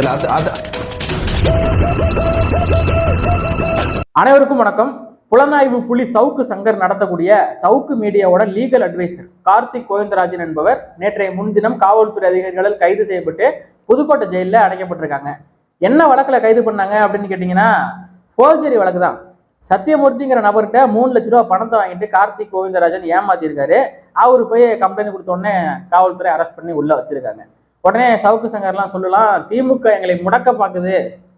அதில் அது அது. அனைவருக்கும் வணக்கம். புலனாய்வு புலி சவுக்கு சங்கர் நடத்தக்கூடிய சவுக்கு மீடியாவோட லீகல் அட்வைசர் கார்த்திக் கோவிந்தராஜன் என்பவர் நேற்றைய முன்தினம் காவல்துறை அதிகாரிகளால் கைது செய்யப்பட்டு புதுக்கோட்டை ஜெயிலில் அடைக்கப்பட்டிருக்காங்க. என்ன வழக்கில் கைது பண்ணாங்க அப்படின்னு கேட்டிங்கன்னா ஃபோர்ஜரி வழக்கு தான். சத்தியமூர்த்திங்கிற நபர்கிட்ட மூணு லட்ச ரூபா பணத்தை வாங்கிட்டு கார்த்திக் கோவிந்தராஜன் ஏமாத்திருக்காரு. அவரு போய் கம்ப்ளைண்ட் கொடுத்த உடனே காவல்துறை அரெஸ்ட் பண்ணி உள்ள வச்சிருக்காங்க. உடனே சவுக்கு சங்கர்லாம் சொல்லலாம் திமுக எங்களை முடக்க பார்க்குது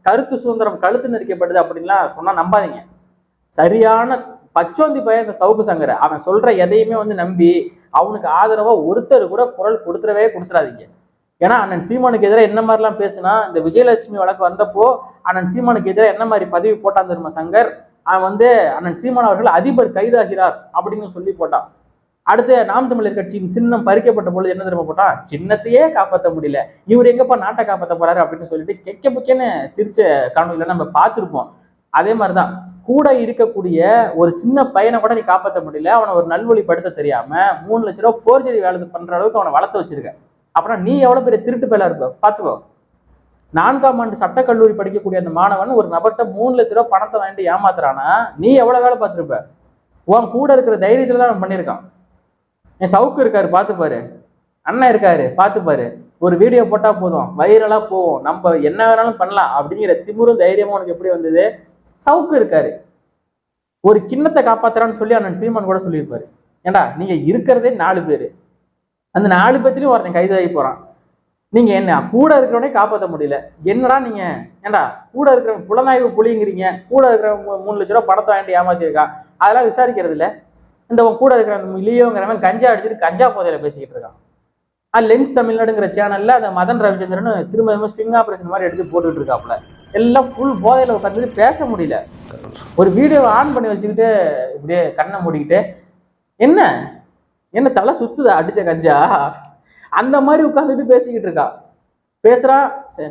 கருத்து சுதந்திரம் கழுத்து நெரிக்கப்படுது அப்படின்லாம் சொன்னால் நம்பாதீங்க. சரியான பச்சோந்தி பையன் இந்த சவுக்கு சங்கரை. அவன் சொல்கிற எதையுமே வந்து நம்பி அவனுக்கு ஆதரவாக ஒருத்தர் கூட குரல் கொடுத்துடவே கொடுத்துடாதீங்க. ஏன்னா அண்ணன் சீமானுக்கு எதிராக என்ன மாதிரிலாம் பேசுனா இந்த விஜயலட்சுமி வழக்கு வந்தப்போ அண்ணன் சீமானுக்கு எதிராக என்ன மாதிரி பதவி போட்டான் தெரியுமா சங்கர்? அவன் வந்து அண்ணன் சீமான் அவர்கள் அதிபர் கைதாகிறார் அப்படின்னு சொல்லி போட்டான். அடுத்து நாம் தமிழர் கட்சியின் சின்னம் பறிக்கப்பட்ட பொழுது என்ன தெரியுமா போட்டா? சின்னத்தையே காப்பாற்ற முடியல. இவர் எங்கப்பா நாட்டை காப்பாற்ற போறாரு அப்படின்னு சொல்லிட்டு கெக்க புக்கேன்னு சிரிச்ச காணொலியில நம்ம பார்த்துருப்போம். அதே மாதிரிதான் கூட இருக்கக்கூடிய ஒரு சின்ன பையனை கூட நீ காப்பாற்ற முடியல. அவனை ஒரு நல்வழிப்படுத்த தெரியாம மூணு லட்ச ரூபா ஃபோர்ஜரி வேலை பண்ற அளவுக்கு அவனை வளர்த்து வச்சிருக்க. அப்புறம் நீ எவ்வளவு பெரிய திருட்டு பேல இருப்ப? பாத்துக்கோ நான்காம் ஆண்டு சட்டக்கல்லூரி படிக்கக்கூடிய அந்த மாணவன் ஒரு நபர்கிட்ட மூணு லட்ச ரூபா பணத்தை வாங்கிட்டு ஏமாத்துறானா? நீ எவ்வளவு வேலை பார்த்திருப்ப? உன் கூட இருக்கிற தைரியத்துல தான் அவன் பண்ணியிருக்கான். என் சவுக்கு இருக்காரு பார்த்துப்பாரு அண்ணன் இருக்காரு பார்த்துப்பாரு ஒரு வீடியோ போட்டால் போதும். வைரலாக போவோம் நம்ம என்ன வேணாலும் பண்ணலாம். அப்படிங்கிற திமிரும் தைரியமும் உனக்கு எப்படி வந்தது? சவுக்கு இருக்காரு. ஒரு கிண்ணத்தை காப்பாத்துறான்னு சொல்லி அண்ணன் சீமான் கூட சொல்லியிருப்பாரு. ஏண்டா நீங்கள் இருக்கிறதே நாலு பேர். அந்த நாலு பேர்த்துலையும் ஒருத்தன் கைதாகி போகிறான் நீங்கள் என்ன கூட இருக்கிறவனே காப்பாற்ற முடியல. என்னடா நீங்கள் ஏண்டா கூட இருக்கிற புலனாய்வு புளிங்கிறீங்க கூட இருக்கிற மூணு லட்ச ரூபா படத்தை வாங்கிட்டு ஏமாத்திருக்கான். அதெல்லாம் விசாரிக்கிறது இல்லை இந்த உன் கூட இருக்கிற அந்த இளியோங்கிறவன் கஞ்சா அடிச்சுட்டு கஞ்சா போதையில பேசிக்கிட்டு இருக்கான். அது லென்ஸ் தமிழ்நாடுங்கிற சேனல்ல அந்த மதன் ரவிச்சந்திரன் திரும்ப திரும்ப ஸ்டிங் ஆபரேஷன் மாதிரி எடுத்து போட்டுட்டு இருக்காப்புல. எல்லாம் ஃபுல் போதையில உட்காந்து பேச முடியல. ஒரு வீடியோவை ஆன் பண்ணி வச்சுக்கிட்டு இப்படியே கண்ணை மூடிக்கிட்டு என்ன? என்ன தலை சுத்துதா அடிச்ச கஞ்சா? அந்த மாதிரி உட்காந்துட்டு பேசிக்கிட்டு இருக்கா பேசுறான்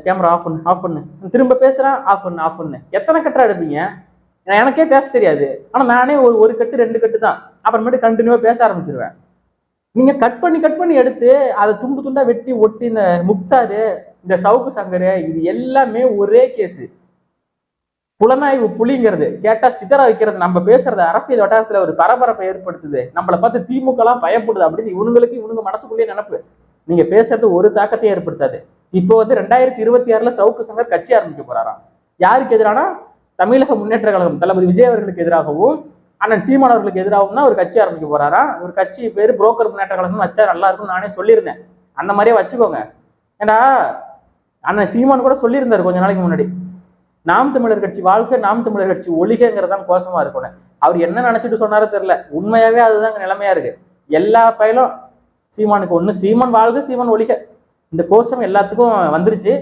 கேமரா ஆஃப் பண்ணு ஆஃப் பண்ணு. திரும்ப பேசுறான் ஆஃப் பண்ணு ஆஃப் பண்ணு. எத்தனை கட்டா எடுப்பீங்க? எனக்கே பேச தெரியாது. ஆனா நானே ஒரு ஒரு கட்டு ரெண்டு கட்டு தான் அப்புறமேட்டு கண்டினியூவா பேச ஆரம்பிச்சிருவேன். நீங்க கட் பண்ணி கட் பண்ணி எடுத்து அதை துண்டு துண்டா வெட்டி ஒட்டி இந்த முக்தாரு இந்த சவுக்கு சங்கரு இது எல்லாமே ஒரே கேஸ் புலனாய்வு புலிங்கிறது. கேட்டா சிதற வைக்கிறது. நம்ம பேசுறது அரசியல் வட்டாரத்துல ஒரு பரபரப்பை ஏற்படுத்துது. நம்மளை பார்த்து திமுக எல்லாம் பயப்படுது அப்படின்னு இவனுங்களுக்கு இவனுங்க மனசுக்குள்ளேயே நினப்பு. நீங்க பேசுறது ஒரு தாக்கத்தையும் ஏற்படுத்தாது. இப்போ வந்து ரெண்டாயிரத்தி இருபத்தி ஆறுல சவுக்கு சங்கர் கட்சி ஆரம்பிக்க போறாராம். யாருக்கு எதிரானா? தமிழக முன்னேற்ற கழகம் தளபதி விஜய் அவர்களுக்கு எதிராகவும் அண்ணன் சீமான் அவர்களுக்கு எதிராகவும் தான் ஒரு கட்சி ஆரம்பிக்க போறாரா? ஒரு கட்சி பேர் புரோக்கர் முன்னேற்ற கழகம் வச்சா நல்லா இருக்கும்னு நானே சொல்லியிருந்தேன். அந்த மாதிரியே வச்சுக்கோங்க. ஏன்னா அண்ணன் சீமான் கூட சொல்லியிருந்தாரு கொஞ்ச நாளைக்கு முன்னாடி. நாம் தமிழர் கட்சி வாழ்க்கை நாம் தமிழர் கட்சி ஒழிகங்கிறதான் கோஷமா இருக்கணும் அவர் என்ன நினைச்சிட்டு சொன்னாரோ தெரியல. உண்மையாவே அதுதான் நிலைமையா இருக்கு. எல்லா பயிலும் சீமானுக்கு ஒண்ணு. சீமான் வாழ்க சீமான் ஒழிக. இந்த கோஷம் எல்லாத்துக்கும் வந்துருச்சு.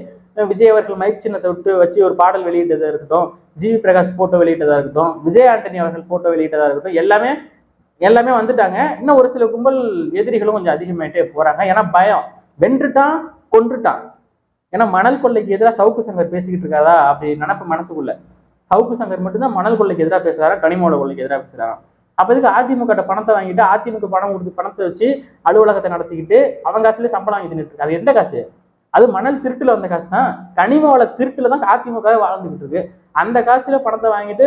விஜய் அவர்கள் மைக் சின்னத்தை விட்டு வச்சு ஒரு பாடல் வெளியிட்டதாக இருக்கட்டும் ஜிவி பிரகாஷ் ஃபோட்டோ வெளியிட்டதாக இருக்கட்டும் விஜய் ஆண்டனி அவர்கள் ஃபோட்டோ வெளியிட்டதாக இருக்கட்டும் எல்லாமே எல்லாமே வந்துட்டாங்க. இன்னும் ஒரு சில கும்பல் எதிரிகளும் கொஞ்சம் அதிகமாயிட்டே போறாங்க. ஏன்னா பயம். வென்றுட்டான் கொன்றுட்டான். ஏன்னா மணல் கொள்ளைக்கு எதிராக சவுக்கு சங்கர் பேசிக்கிட்டு இருக்காதா அப்படி நினப்பு மனசுக்குள்ள. சவுக்கு சங்கர் மட்டும்தான் மணல் கொள்ளைக்கு எதிராக பேசுகிறாரா கனிமோட கொள்ளைக்கு எதிராக பேசுறாரா? அப்போ இதுக்கு அதிமுக பணத்தை வாங்கிட்டு அதிமுக பணம் கொடுத்து பணத்தை வச்சு அலுவலகத்தை நடத்திக்கிட்டு அவங்க காசுலேயே சம்பளம் வாங்கி தின்னுட்டு அது எந்த காசு? அது மணல் திருட்டுல வந்த காசு தான். கனிமவள திருட்டுல தான் அதிமுக வாழ்ந்துகிட்டு இருக்கு. அந்த காசுல பணத்தை வாங்கிட்டு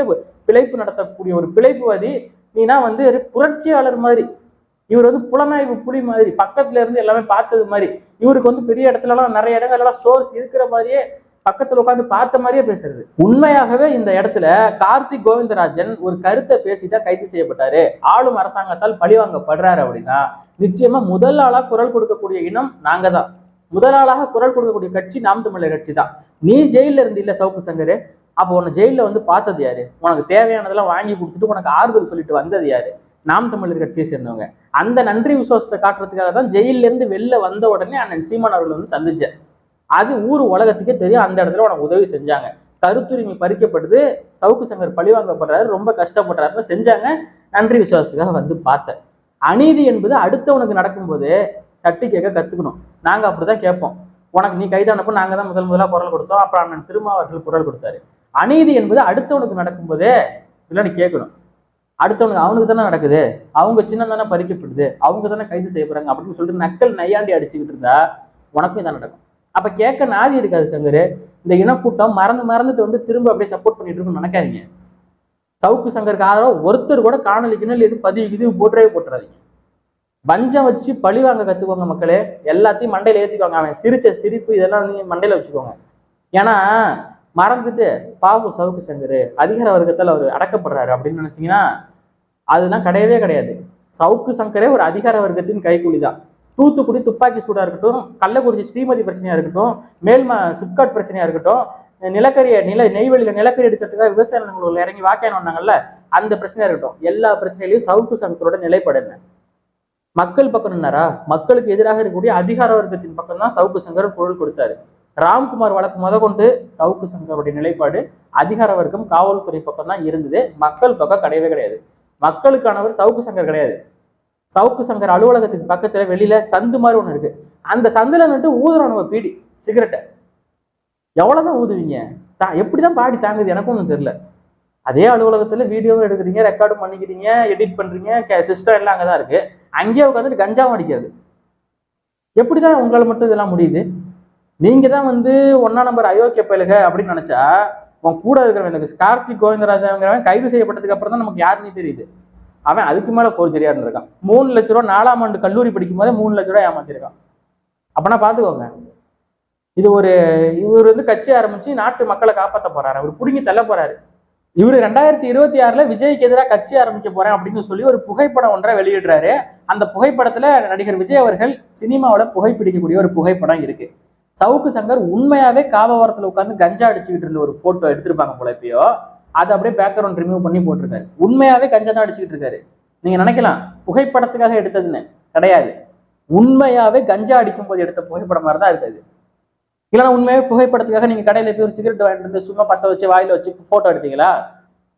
பிழைப்பு நடத்தக்கூடிய ஒரு பிழைப்புவாதி நீனா வந்து புரட்சியாளர் மாதிரி. இவர் வந்து புலனாய்வு புலி மாதிரி. பக்கத்துல இருந்து எல்லாமே பார்த்தது மாதிரி. இவருக்கு வந்து பெரிய இடத்துல எல்லாம் நிறைய இடங்கள்ல எல்லாம் சோர்ஸ் இருக்கிற மாதிரியே பக்கத்துல உட்காந்து பார்த்த மாதிரியே பேசுறது. உண்மையாகவே இந்த இடத்துல கார்த்திக் கோவிந்தராஜன் ஒரு கருத்தை பேசிதான் கைது செய்யப்பட்டாரு. ஆளும் அரசாங்கத்தால் பழிவாங்கப்படுறாரு அப்படின்னா நிச்சயமா முதல் ஆளா குரல் கொடுக்கக்கூடிய இனம் நாங்க தான் முதல் ஆளாக குரல் கொடுக்கக்கூடிய கட்சி நாம் தமிழர் கட்சி தான். நீ ஜெயில இருந்து இல்ல சவுக்கு சங்கர் அப்போ உன்னை ஜெயில வந்து பார்த்தது யாரு? உனக்கு தேவையானதெல்லாம் வாங்கி கொடுத்துட்டு உனக்கு ஆறுதல் சொல்லிட்டு வந்தது யாரு? நாம் தமிழர் கட்சியை சேர்ந்தவங்க. அந்த நன்றி விசுவாசத்தை காட்டுறதுக்காக தான் ஜெயில இருந்து வெளில வந்த உடனே அண்ணன் சீமான் அவர்கள் வந்து சந்திச்சேன். அது ஊர் உலகத்துக்கே தெரியும் அந்த இடத்துல உனக்கு உதவி செஞ்சாங்க. கருத்துரிமை பறிக்கப்படுது சவுக்கு சங்கர் பழிவாங்கப்படுறாரு ரொம்ப கஷ்டப்படுறாருன்னு செஞ்சாங்க. நன்றி விசுவாசத்துக்காக வந்து பார்த்தேன். அநீதி என்பது அடுத்தவனுக்கு நடக்கும்போது தட்டி கேட்க கத்துக்கணும். நாங்க அப்படிதான் கேட்போம். உனக்கு நீ கைதானப்போ நாங்க தான் முதல் முதலா குரல் கொடுத்தோம். அப்புறம் அண்ணன் திருமாவர்கள் குரல் கொடுத்தாரு. அநீதி என்பது அடுத்தவனுக்கு நடக்கும்போதே இல்லைன்னு நீ கேட்கணும். அடுத்தவனுக்கு அவனுக்கு தானே நடக்குது. அவங்க சின்னம் தானே பறிக்கப்படுது. அவங்க தானே கைது செய்யப்படுறாங்க அப்படின்னு சொல்லிட்டு நக்கல் நையாண்டி அடிச்சுக்கிட்டு இருந்தா உனக்கும் இதான் நடக்கும். அப்ப கேட்க நாதி இருக்காது சங்கர். இந்த இனக்கூட்டம் மறந்து மறந்துட்டு வந்து திரும்ப அப்படியே சப்போர்ட் பண்ணிட்டு இருக்குன்னு நினைக்காதீங்க. சவுக்கு சங்கருக்கு ஆதரவு ஒருத்தர் கூட காணொலி கிணல் எது பதிவு இது போட்டுறவே போட்டுறாதீங்க. வஞ்சம் வச்சு பழி வாங்க கத்துக்கோங்க மக்களே. எல்லாத்தையும் மண்டையில ஏத்திக்கோங்க. அவன் சிரிச்ச சிரிப்பு இதெல்லாம் நீங்க மண்டையில வச்சுக்கோங்க. ஏன்னா மறந்துட்டு பாவம் சவுக்கு சங்கர் அதிகார வர்க்கத்தில் அவர் அடக்கப்படுறாரு அப்படின்னு நினைச்சீங்கன்னா அதெல்லாம் கிடையவே கிடையாது. சவுக்கு சங்கரே ஒரு அதிகார வர்க்கத்தின் கைக்கூலி தான். தூத்துக்குடி துப்பாக்கி சூடா இருக்கட்டும் கள்ளக்குறிச்சி ஸ்ரீமதி பிரச்சனையா இருக்கட்டும் மேல்ம சிப்காட் பிரச்சனையா இருக்கட்டும் நிலக்கரியை நில நெய்வேலியில நிலக்கரி எடுக்கிறதுக்காக விவசாய நிலங்களில் இறங்கி வாக்கியம் வந்தாங்கல்ல அந்த பிரச்சனையா இருக்கட்டும். எல்லா பிரச்சனையிலையும் சவுக்கு சங்கரோட நிலைப்பாடு என்ன? மக்கள் பக்கம் நின்னாரா? மக்களுக்கு எதிராக இருக்கக்கூடிய அதிகார வர்க்கத்தின் பக்கம் தான் சவுக்கு சங்கர் குரல் கொடுத்தாரு. ராம்குமார் வழக்கு முத கொண்டு சவுக்கு சங்கருடைய நிலைப்பாடு அதிகார வர்க்கம் காவல்துறை பக்கம் தான் இருந்தது. மக்கள் பக்கம் கிடையவே கிடையாது. மக்களுக்கானவர் சவுக்கு சங்கர் கிடையாது. சவுக்கு சங்கர் அலுவலகத்துக்கு பக்கத்துல வெளியில சந்து மாதிரி ஒண்ணு இருக்கு. அந்த சந்துல நின்று ஊதுறோம் நம்ம பீடி சிகரெட்டை. எவ்வளவுதான் ஊதுவீங்க? தா- எப்படிதான் பாடி தாங்குது? எனக்கும் ஒன்றும் தெரியல. அதே அலுவலகத்தில் வீடியோவும் எடுக்கிறீங்க ரெக்கார்டும் பண்ணிக்கிறீங்க எடிட் பண்ணுறீங்க சிஸ்டம் எல்லாம் அங்கதான் இருக்குது அங்கேயே உட்காந்துட்டு கஞ்சாவும் அடிக்கிறது எப்படிதான் உங்களால் மட்டும் இதெல்லாம் முடியுது? நீங்கள் தான் வந்து ஒன்றா நம்பர் அயோக்கிய பயலுக அப்படின்னு நினச்சா உன் கூட இருக்கிறவன் இந்த கார்த்திக் கோவிந்தராஜாங்கிறவன் கைது செய்யப்பட்டதுக்கு அப்புறம் தான் நமக்கு யாருன்னே தெரியுது. அவன் அதுக்கு மேலே ஃபோர்ஜரியாக இருந்திருக்கான் மூணு லட்ச ரூபா நாலாம் ஆண்டு கல்லூரி படிக்கும் போதே மூணு லட்ச ரூபா ஏமாத்திருக்கான். அப்போனா பார்த்துக்கோங்க இது ஒரு இவர் வந்து கட்சி ஆரம்பித்து நாட்டு மக்களை காப்பாற்ற போகிறாரு அவர் பிடுங்கி தள்ள போகிறாரு இவர் ரெண்டாயிரத்தி இருபத்தி ஆறுல விஜய்க்கு எதிராக கட்சி ஆரம்பிக்க போறேன் அப்படின்னு சொல்லி ஒரு புகைப்படம் ஒன்றை வெளியிடுறாரு. அந்த புகைப்படத்துல நடிகர் விஜய் அவர்கள் சினிமாவோட புகைப்பிடிக்கக்கூடிய ஒரு புகைப்படம் இருக்கு. சவுக்கு சங்கர் உண்மையாவே காவவரத்துல உட்கார்ந்து கஞ்சா அடிச்சுக்கிட்டு இருந்த ஒரு போட்டோ எடுத்திருப்பாங்க போல எப்பயோ அதை அப்படியே பேக்ரவுண்ட் ரிமூவ் பண்ணி போட்டிருக்காரு. உண்மையாவே கஞ்சா தான் அடிச்சுக்கிட்டு இருக்காரு. நீங்க நினைக்கலாம் புகைப்படத்துக்காக எடுத்ததுன்னு கிடையாது. உண்மையாவே கஞ்சா அடிக்கும் போது எடுத்த புகைப்படம் மாதிரி தான் இருக்காது இல்லைன்னா உண்மையே புகைப்படத்துக்காக நீங்க கடையில போய் ஒரு சிகரெட் வாங்கிட்டு வந்து சும்மா பத்த வச்சு வாயில வச்சு போட்டோ எடுத்தீங்களா?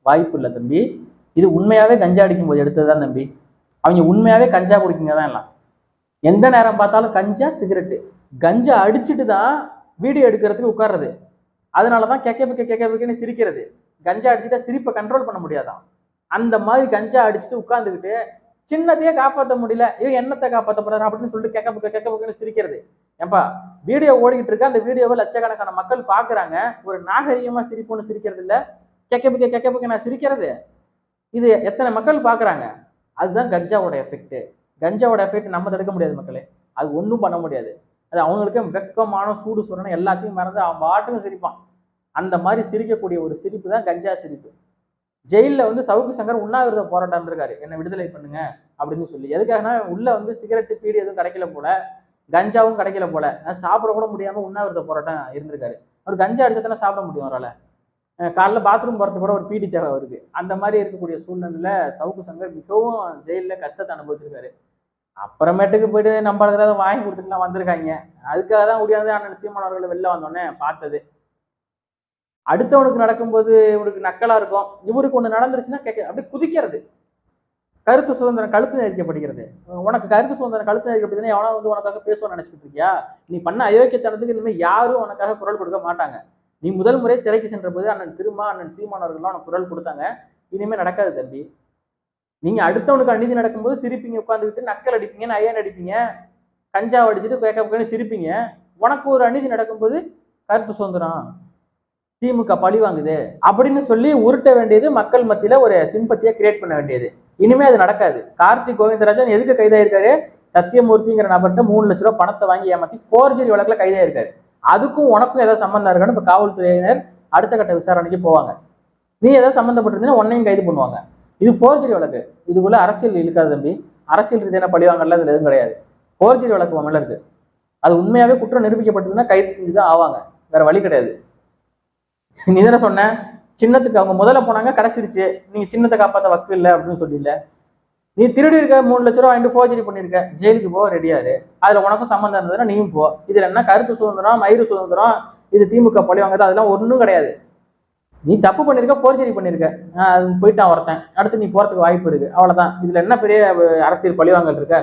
வாய்ப்பு இல்லை தம்பி. இது உண்மையாவே கஞ்சா அடிக்கும் போது எடுத்ததுதான் தம்பி. அவங்க உண்மையாவே கஞ்சா குடிக்குங்க தான் எல்லாம். எந்த நேரம் பார்த்தாலும் கஞ்சா சிகரெட்டு. கஞ்சா அடிச்சுட்டு தான் வீடியோ எடுக்கிறதுக்கு உட்கார்றது. அதனால தான் கேட்க பிக்க கேட்க பிக்கன்னு சிரிக்கிறது. கஞ்சா அடிச்சுட்டா சிரிப்பை கண்ட்ரோல் பண்ண முடியாதான். அந்த மாதிரி கஞ்சா அடிச்சுட்டு உட்காந்துக்கிட்டு சின்னத்தையே காப்பாற்ற முடியல. ஐயோ என்னத்தை காப்பாற்ற போறாரு அப்படின்னு சொல்லிட்டு கேட்க புக்க கெக்க புக்கன்னு சிரிக்கிறது. ஏன்பா வீடியோ ஓடிக்கிட்டு இருக்க. அந்த வீடியோவை லட்சக்கணக்கான மக்கள் பார்க்குறாங்க ஒரு நாகரிகமா சிரிப்புன்னு சிரிக்கிறது இல்ல. கேட்க புக்க கேட்க புக்க நான் சிரிக்கிறது. இது எத்தனை மக்கள் பார்க்குறாங்க அதுதான் கஞ்சாவோட எஃபெக்ட் கஞ்சாவோட எஃபெக்ட் நம்ம தடுக்க முடியாது மக்களே. அது ஒன்றும் பண்ண முடியாது. அது அவங்களுக்கு வெக்கமான சூடு சுரணம் எல்லாத்தையும் மறந்து அவன் பாட்டுக்கும் சிரிப்பான். அந்த மாதிரி சிரிக்கக்கூடிய ஒரு சிரிப்பு தான் கஞ்சா சிரிப்பு. ஜெயிலில் வந்து சவுக்கு சங்கர் உண்ணாவிரத போராட்டம் இருக்காரு என்னை விடுதலை பண்ணுங்க அப்படின்னு சொல்லி. எதுக்காகனா உள்ள வந்து சிகரெட்டு பீடி எதுவும் கிடைக்கல போல கஞ்சாவும் கிடைக்கல போல. நான் சாப்பிட கூட முடியாம உண்ணாவிரத போராட்டம் இருந்திருக்காரு. அவர் கஞ்சா அடிச்சா தானே சாப்பிட முடியும் அவரால். காலைல பாத்ரூம் போகிறதுக்கு கூட ஒரு பீடி தேவை வருது அந்த மாதிரி இருக்கக்கூடிய சூழ்நிலையில் சவுக்கு சங்கர் மிகவும் ஜெயிலில் கஷ்டத்தை அனுபவிச்சிருக்காரு. அப்புறமேட்டுக்கு போயிட்டு நம்ம இருக்கிறத வாங்கி கொடுத்துட்டுலாம் வந்திருக்காங்க. அதுக்காக தான் முடியாது அண்ணன் சீமானவர்கள் வெளில வந்தோடனே பார்த்தது. அடுத்தவனுக்கு நடக்கும்போது இவனுக்கு நக்கலாக இருக்கும். இவருக்கு ஒன்று நடந்துருச்சுன்னா கேட்க அப்படியே குதிக்கிறது. கருத்து சுதந்திரம் கழுத்து நெரிக்கப்படுகிறது. உனக்கு கருத்து சுதந்திரம் கழுத்து நெரிக்கப்படுதுன்னா எவனா வந்து உனக்காக பேசுவான்னு நினச்சிட்டு இருக்கியா? நீ பண்ண அயோக்கியத்தனத்துக்கு இனிமேல் யாரும் உனக்காக குரல் கொடுக்க மாட்டாங்க. நீ முதல் முறை சிறைக்கு சென்ற போது அண்ணன் திருமா அண்ணன் சீமானவர்கள்லாம் உனக்கு குரல் கொடுத்தாங்க. இனிமேல் நடக்காது தம்பி. நீங்கள் அடுத்தவனுக்கு அநீதி நடக்கும்போது சிரிப்பீங்க உட்காந்துக்கிட்டு நக்கல் அடிப்பீங்க நயன் அடிப்பீங்க கஞ்சா அடிச்சுட்டு கேட்க சிரிப்பீங்க. உனக்கு ஒரு அநீதி நடக்கும்போது கருத்து சுதந்திரம். திமுக பழி வாங்குது அப்படின்னு சொல்லி உருட்ட வேண்டியது மக்கள் மத்தியில ஒரு சிம்பத்தியை கிரியேட் பண்ண வேண்டியது. இனிமே அது நடக்காது. கார்த்திக் கோவிந்தராஜன் எதுக்கு கைதாயிருக்காரு? சத்தியமூர்த்திங்கிற நபர்கிட்ட மூணு லட்ச ரூபாய் பணத்தை வாங்கி ஏமாத்தி ஃபோர்ஜரி வழக்கில் கைதாயிருக்காரு. அதுக்கும் உனக்கும் ஏதாவது சம்மந்தம் இருக்கான்னு இப்போ காவல்துறையினர் அடுத்த கட்ட விசாரணைக்கு போவாங்க. நீ ஏதாவது சம்மந்தப்பட்டிருந்தீங்கன்னா உன்னையும் கைது பண்ணுவாங்க. இது ஃபோர்ஜரி வழக்கு. இதுக்குள்ள அரசியல் இழுக்காது தம்பி. அரசியல் ரீதியான பழிவாங்கல அதில் எதுவும் கிடையாது. ஃபோர்ஜரி வழக்கு உன் இருக்கு. அது உண்மையாகவே குற்றம் நிரூபிக்கப்பட்டதுன்னா கைது செஞ்சு தான் ஆவாங்க. வேற வழி கிடையாது. நீ தானே சொன்ன? சின்னத்துக்கு அவங்க முதல்ல போனாங்க கிடைச்சிருச்சு. நீங்க சின்னத்தை காப்பாத்த வக்கு இல்லை அப்படின்னு சொல்லியில நீ திருடி இருக்க மூணு லட்ச ரூபா வாங்கிட்டு ஃபோர்ஜரி பண்ணிருக்க ஜெயிலுக்கு போக ரெடியாரு அதுல உனக்கும் சம்மந்தம் இருந்ததுன்னா நீயும் போ. இதுல என்ன கருத்து சுதந்திரம் மயிறு சுதந்திரம் இது திமுக பழி வாங்குறது அதெல்லாம் ஒன்றும் கிடையாது. நீ தப்பு பண்ணிருக்க ஃபோர்ஜரி பண்ணிருக்க அது போயிட்டான் ஒருத்தன். அடுத்து நீ போறதுக்கு வாய்ப்பு இருக்கு. அவ்வளவுதான். இதுல என்ன பெரிய அரசியல் பழிவாங்கல் இருக்க?